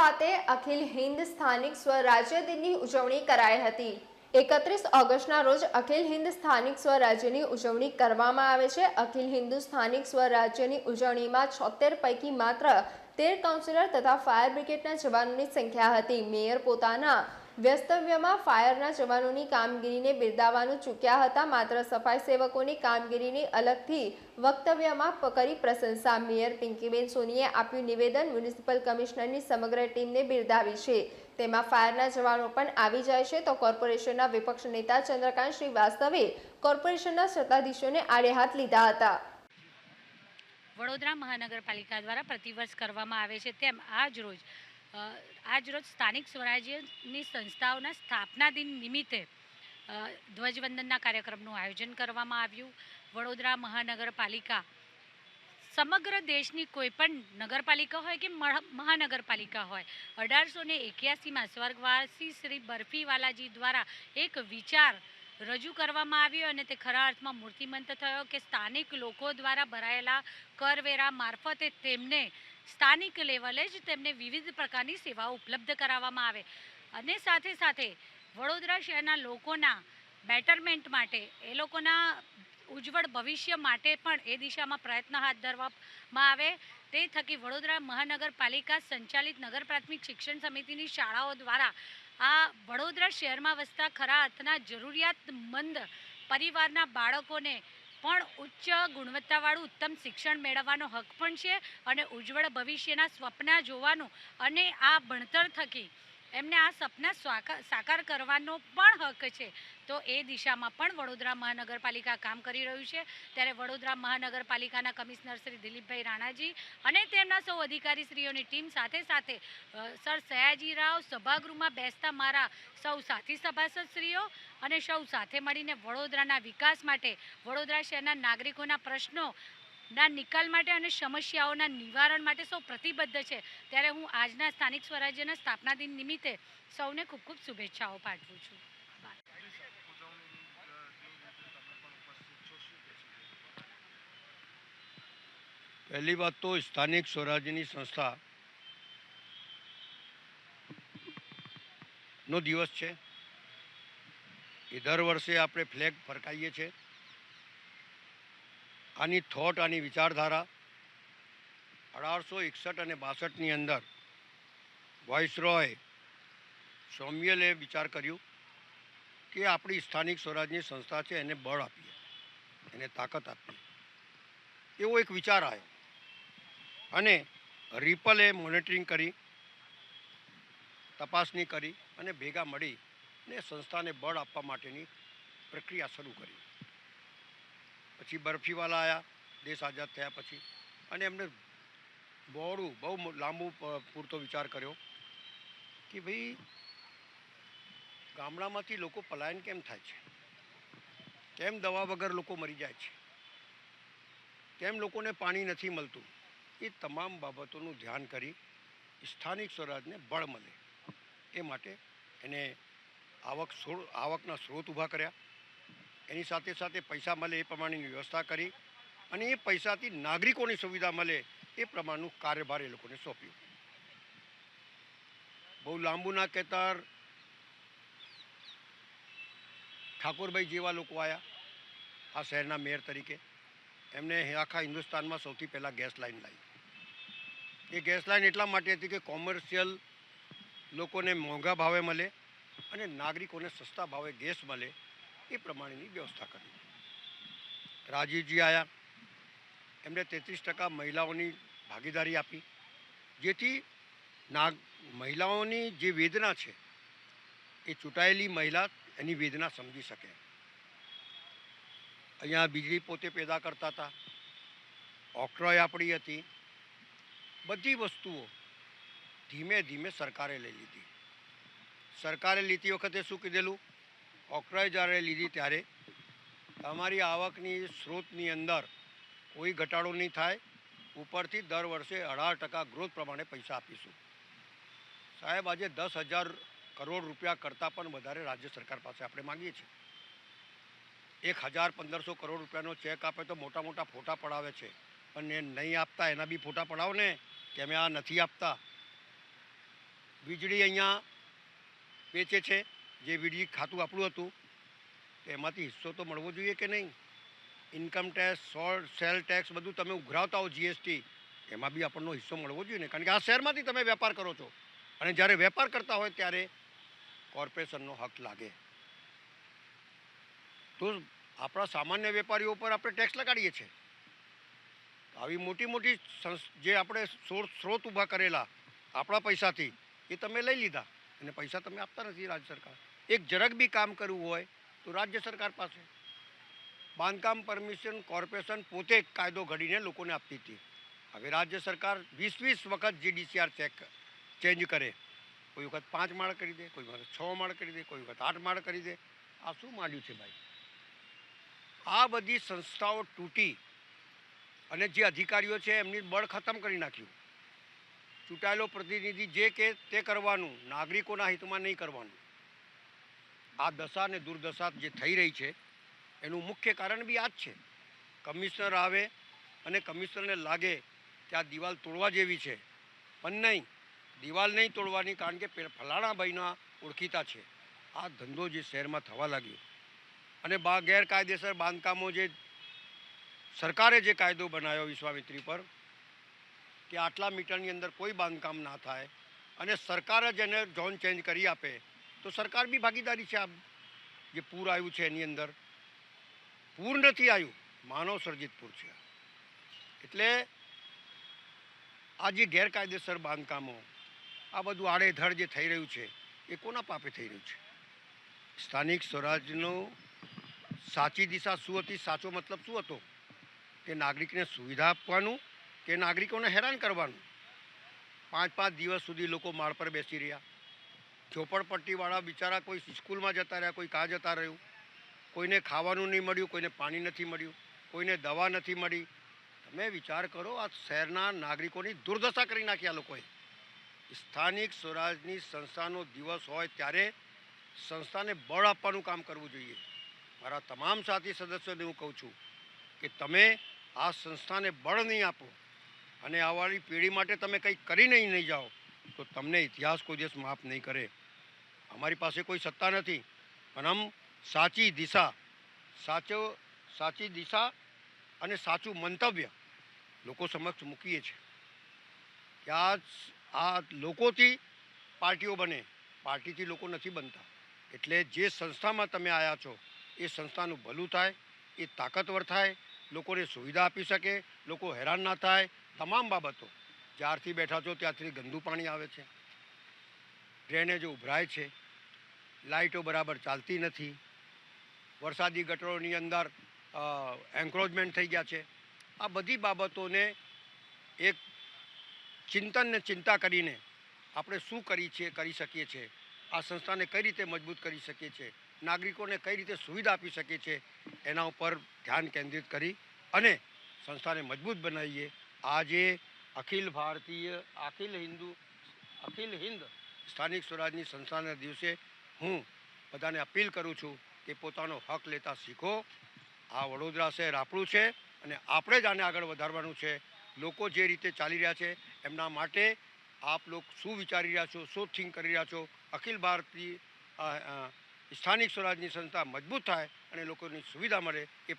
ખાતે અખિલ હિન્દ સ્થાનિક સ્વરાજ્ય દિનની ઉજવણી કરાઈ હતી. એકત્રીસ ઓગસ્ટના રોજ અખિલ હિન્દ સ્થાનિક સ્વરાજ્યની ઉજવણી કરવામાં આવે છે. અખિલ હિન્દુ સ્થાનિક સ્વરાજ્યની ઉજવણીમાં છોતેર પૈકી માત્ર તેર કાઉન્સિલર તથા ફાયર બ્રિગેડના જવાનોની સંખ્યા હતી. મેયર પોતાના વ્યસ્તવ્યમાં ફાયરના જવાનોની કામગીરીને બિરદાવવાનું ચૂક્યા હતા. માત્ર સફાઈ સેવકોની કામગીરીની અલગથી વક્તવ્યમાં કરી પ્રશંસા. મેયર પિંકીબેન સોનીએ આપ્યું નિવેદન મ્યુનિસિપલ કમિશનરની સમગ્ર ટીમને બિરદાવી છે. તેમાં ફાયરના જવાનો પણ આવી જાય છે તો કોર્પોરેશનના વિપક્ષ નેતા ચંદ્રકાંત શ્રીવાસ્તવે કોર્પોરેશનના સત્તાધીશોને આડે હાથ લીધા હતા. વડોદરા મહાનગરપાલિકા દ્વારા પ્રતિવર્ષ કરવામાં આવે છે તેમ આજ રોજ અ, આજ રોજ સ્થાનિક સ્વરાજ્યની સંસ્થાઓના સ્થાપના દિન નિમિત્તે ધ્વજવંદનના કાર્યક્રમનું આયોજન કરવામાં આવ્યું. વડોદરા મહાનગરપાલિકા. સમગ્ર દેશની કોઈ પણ નગરપાલિકા હોય કે મહ- મહાનગરપાલિકા હોય અઢારસો ને એક્યાસીમાં સ્વર્ગવાસી શ્રી બરફીવાલાજી દ્વારા એક વિચાર રજૂ કરવામાં આવ્યો અને તે ખરા અર્થમાં મૂર્તિમંત થયો કે સ્થાનિક લોકો દ્વારા ભરાયેલા કરવેરા મારફતે તેમને સ્થાનિક લેવલે જ તેમને વિવિધ પ્રકારની સેવાઓ ઉપલબ્ધ કરાવવામાં આવે. અને સાથે સાથે વડોદરા શહેરના લોકોના બેટરમેન્ટ માટે, એ લોકોના ઉજ્જવળ ભવિષ્ય માટે પણ એ દિશામાં પ્રયત્ન હાથ ધરવામાં આવે. તે થકી વડોદરા મહાનગરપાલિકા સંચાલિત નગર પ્રાથમિક શિક્ષણ સમિતિની શાળાઓ દ્વારા આ વડોદરા શહેરમાં વસતા ખરા અર્થના જરૂરિયાતમંદ પરિવારના બાળકોને પણ ઉચ્ચ ગુણવત્તાવાળું ઉત્તમ શિક્ષણ મેળવવાનો હક પણ છે અને ઉજ્જવળ ભવિષ્યના સ્વપ્ન જોવાનું અને આ ભણતર થકી એમને આ સપના સાકાર કરવાનો પણ હક છે. તો એ દિશામાં પણ વડોદરા મહાનગરપાલિકા કામ કરી રહ્યું છે. ત્યારે વડોદરા મહાનગરપાલિકાના કમિશનર શ્રી દિલીપભાઈ રાણાજી અને તેમના સૌ અધિકારીશ્રીઓની ટીમ સાથે સાથે સર સયાજી રાવ સભાગૃહમાં બેસતા મારા સૌ સાથી સભાસદશ્રીઓ અને સૌ સાથે મળીને વડોદરાના વિકાસ માટે, વડોદરા શહેરના નાગરિકોના પ્રશ્નો ના, નિકાલ માટે અને સમસ્યાઓના નિવારણ માટે સૌ પ્રતિબદ્ધ છે. ત્યારે હું આજના સ્થાનિક સ્વરાજ્યના સ્થાપના દિન નિમિત્તે સૌને ખૂબ ખૂબ શુભેચ્છાઓ પાઠવું છું. પહેલી વાત તો સ્થાનિક સ્વરાજ્યની સંસ્થા નો દિવસ છે. એ દર વર્ષે આપણે ફ્લેગ ફરકાવીએ છીએ. આની થોટ આની વિચારધારા અઢારસો એકસઠ અને બાસઠની અંદર વોઇસરોય સૌમ્યલે વિચાર કર્યું કે આપણી સ્થાનિક સ્વરાજની સંસ્થા છે, એને બળ આપીએ, એને તાકાત આપીએ. એવો એક વિચાર આવ્યો અને રિપલે મોનિટરિંગ કરી તપાસણી કરી અને ભેગા મળી ને સંસ્થાને બળ આપવા માટેની પ્રક્રિયા શરૂ કરી. પછી બરફીવાલા આવ્યા દેશ આઝાદ થયા પછી. અને એમને બહોળું બહુ લાંબુ પૂરતો વિચાર કર્યો કે ભાઈ ગામડામાંથી લોકો પલાયન કેમ થાય છે? કેમ દવા વગર લોકો મરી જાય છે? કેમ લોકોને પાણી નથી મળતું? એ તમામ બાબતોનું ધ્યાન કરી સ્થાનિક સ્વરાજને બળ મળે. એ માટે એને આવક આવકના સ્ત્રોત ઊભા કર્યા. એની સાથે સાથે પૈસા મળે એ પ્રમાણેની વ્યવસ્થા કરી અને એ પૈસાથી નાગરિકોની સુવિધા મળે એ પ્રમાણનું કાર્યભાર એ લોકોને સોંપ્યું. બહુ લાંબુ ના કહેતર ઠાકોરભાઈ જેવા લોકો આવ્યા આ શહેરના મેયર તરીકે. એમને આખા હિન્દુસ્તાનમાં સૌથી પહેલાં ગેસ લાઈન લાવી એ ગેસ લાઇન એટલા માટે હતી કે કોમર્શિયલ લોકોને મોંઘા ભાવે મળે અને નાગરિકોને સસ્તા ભાવે ગેસ મળે એ પ્રમાણેની વ્યવસ્થા કરી. રાજીવજી આવ્યા એમણે તેત્રીસ ટકા મહિલાઓની ભાગીદારી આપી. જેથી નાગ, મહિલાઓની જે વેદના છે, એ ચૂંટાયેલી મહિલા એની વેદના સમજી શકે. અહીંયા વીજળી પોતે પેદા કરતા હતા. ઓક્ટ્રોય આપણી હતી. બધી વસ્તુઓ ધીમે ધીમે સરકારે લઈ લીધી. સરકારે લીધી વખતે શું કીધેલું? ઓક્ટ્રોય જ્યારે લીધી ત્યારે તમારી આવકની સ્ત્રોતની અંદર કોઈ ઘટાડો નહીં થાય. ઉપરથી દર વર્ષે અઢાર ટકા ગ્રોથ પ્રમાણે પૈસા આપીશું. સાહેબ, આજે દસ હજાર કરોડ રૂપિયા કરતાં પણ વધારે રાજ્ય સરકાર પાસે આપણે માંગીએ છીએ. એક હજાર પંદરસો કરોડ રૂપિયાનો ચેક આપે તો મોટા મોટા ફોટા પડાવે છે. પણ એ નહીં આપતા એના બી ફોટા પડાવો ને કે અમે આ નથી આપતા. વીજળી અહીંયા વેચે છે. જે વીજળી ખાતું આપણું હતું તેમાંથી હિસ્સો તો મળવો જોઈએ કે નહીં? ઇન્કમ ટેક્સ સોલ ટેક્સ બધું તમે ઉઘરાવતા હો જીએસટી એમાં બી આપણનો હિસ્સો મળવો જોઈએ ને. કારણ કે આ શહેરમાંથી તમે વેપાર કરો છો. અને જ્યારે વેપાર કરતા હોય ત્યારે કોર્પોરેશનનો હક લાગે. તો આપણા સામાન્ય વેપારીઓ પર આપણે ટેક્સ લગાડીએ છીએ. આવી મોટી મોટી જે આપણે સ્રોત ઊભા કરેલા આપણા પૈસાથી, એ તમે લઈ લીધા. અને પૈસા તમે આપતા નથી રાજ્ય સરકાર. એક જરાક બી કામ કરવું હોય તો રાજ્ય સરકાર પાસે બાંધકામ પરમિશન, કોર્પોરેશન પોતે કાયદો ઘડીને લોકોને આપતી હતી. હવે રાજ્ય સરકાર વીસ વીસ વખત જીડીસીઆર ચેક ચેન્જ કરે. કોઈ વખત પાંચ માળ કરી દે, કોઈ વખત છ માળ કરી દે, કોઈ વખત આઠ માળ કરી દે. આ શું માંડ્યું છે ભાઈ? આ બધી સંસ્થાઓ તૂટી અને જે અધિકારીઓ છે એમની બળ ખતમ કરી નાખ્યું. ચૂંટાયેલો પ્રતિનિધિ જે કે તે કરવાનું, નાગરિકોના હિતમાં નહીં કરવાનું. આ દશા અને દુર્દશા જે થઈ રહી છે, એનું મુખ્ય કારણ બી આ જ છે. કમિશનર આવે અને કમિશનરને લાગે કે આ દિવાલ તોડવા જેવી છે. પણ નહીં, દિવાલ નહીં તોડવાની કારણ કે ફલાણા ભાઈના ઓળખીતા છે. આ ધંધો જે શહેરમાં થવા લાગ્યો. અને બા, ગેરકાયદેસર બાંધકામો જે સરકારે જે કાયદો બનાવ્યો વિશ્વામિત્રી પર, કે આટલા મીટરની અંદર કોઈ બાંધકામ ના થાય અને સરકાર જ એને ઝોન ચેન્જ કરી આપે તો સરકાર બી ભાગીદારી છે આ જે પૂર આવ્યું છે એની અંદર. પૂર નથી આવ્યું, માનવ સર્જિત પૂર છે. એટલે આ જે ગેરકાયદેસર બાંધકામો, આ બધું આડેધડ જે થઈ રહ્યું છે, એ કોના પાપે થઈ રહ્યું છે? સ્થાનિક સ્વરાજનો સાચી દિશા શું હતી, સાચો મતલબ શું હતો? કે નાગરિકને સુવિધા આપવાનું કે નાગરિકોને હેરાન કરવાનું. પાંચ પાંચ દિવસ સુધી લોકો માળ પર બેસી રહ્યા. ઝોપડપટ્ટીવાળા બિચારા કોઈ સ્કૂલમાં જતા રહ્યા, કોઈ કાં જતા રહ્યું. કોઈને ખાવાનું નહીં મળ્યું, કોઈને પાણી નથી મળ્યું, કોઈને દવા નથી મળી. તમે વિચાર કરો, આ શહેરના નાગરિકોની દુર્દશા કરી નાખી આ લોકોએ. સ્થાનિક સ્વરાજની સંસ્થાનો દિવસ હોય ત્યારે સંસ્થાને બળ આપવાનું કામ કરવું જોઈએ. મારા તમામ સાથી સદસ્યોને હું કહું છું કે તમે આ સંસ્થાને બળ નહીં આપો અને આવાળી પેઢી માટે તમે કંઈક કરીને નહીં જાઓ. તો તમને ઇતિહાસ કોઈ દિવસ માફ નહીં કરે. અમારી પાસે કોઈ સત્તા નથી. પણ આમ સાચી દિશા, સાચો, સાચી દિશા અને સાચું મંતવ્ય લોકો સમક્ષ મૂકીએ છીએ. કે આ આ લોકોથી પાર્ટીઓ બને. પાર્ટીથી લોકો નથી બનતા. એટલે જે સંસ્થામાં તમે આવ્યા છો, એ સંસ્થાનું ભલું થાય, એ તાકતવર થાય, લોકોને સુવિધા આપી શકે, લોકો હેરાન ના થાય, તમામ બાબતો જ્યારથી બેઠા છો ત્યારથી ગંદુ પાણી આવે છે. ડ્રેનેજ ઉભરાય છે લાઇટો બરાબર ચાલતી નથી. વરસાદી ગટરોની અંદર એન્ક્રોચમેન્ટ થઈ ગયા છે. આ બધી બાબતોને એક ચિંતનને ચિંતા કરીને આપણે શું કરી છે, કરી શકીએ છીએ આ સંસ્થાને કઈ રીતે મજબૂત કરી શકીએ છીએ નાગરિકોને કઈ રીતે સુવિધા આપી શકીએ છીએ એના ઉપર ધ્યાન કેન્દ્રિત કરી અને સંસ્થાને મજબૂત બનાવીએ. આજે અખિલ ભારતીય, અખિલ હિન્દુ, અખિલ હિન્દ સ્થાનિક સ્વરાજની સંસ્થાના દિવસે હું બધાને અપીલ કરું છું કે પોતાનો હક લેતા શીખો. આ વડોદરા શહેર આપણું છે અને આપણે જ આને આગળ વધારવાનું છે. લોકો જે રીતે ચાલી રહ્યા છે એમના માટે આપ લોકો શું વિચારી રહ્યા છો, શું થિંક કરી રહ્યા છો? અખિલ ભારતીય સ્થાનિક સ્વરાજની સંસ્થા મજબૂત થાય અને લોકોની સુવિધા મળે એ